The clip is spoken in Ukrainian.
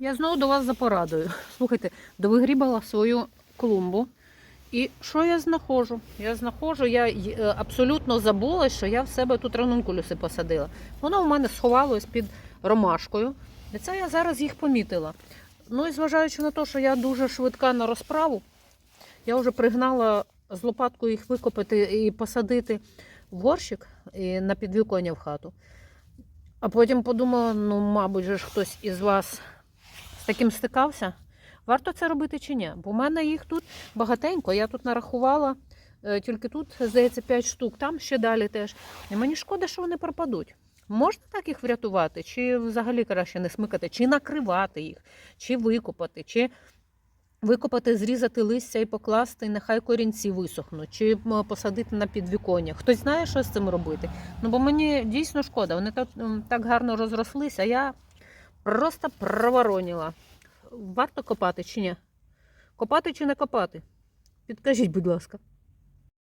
Я знову до вас за порадою. Слухайте, довигрібала свою клумбу. І що я знаходжу? Я знаходжу, я е, абсолютно забула, що я в себе тут ранункулюси посадила. Воно в мене сховалось під ромашкою. І це я зараз їх помітила. Ну і зважаючи на те, що я дуже швидка на розправу, я вже пригнала з лопаткою їх викопати і посадити в горщик і на підвіконня в хату. А потім подумала, ну, мабуть, же ж хтось із вас таким стикався. Варто це робити чи ні? Бо в мене їх тут багатенько. Я тут нарахувала е, тільки тут, здається, 5 штук, там ще далі теж. І мені шкода, що вони пропадуть. Можна так їх врятувати, чи взагалі краще не смикати, чи накривати їх, чи викопати, чи викопати, зрізати листя і покласти, і нехай корінці висохнуть, чи посадити на підвіконня. Хтось знає, що з цим робити? Ну бо мені дійсно шкода. Вони так, так гарно розрослися, а я просто проворонила. Варто копати чи ні? Копати чи не копати? Підкажіть, будь ласка.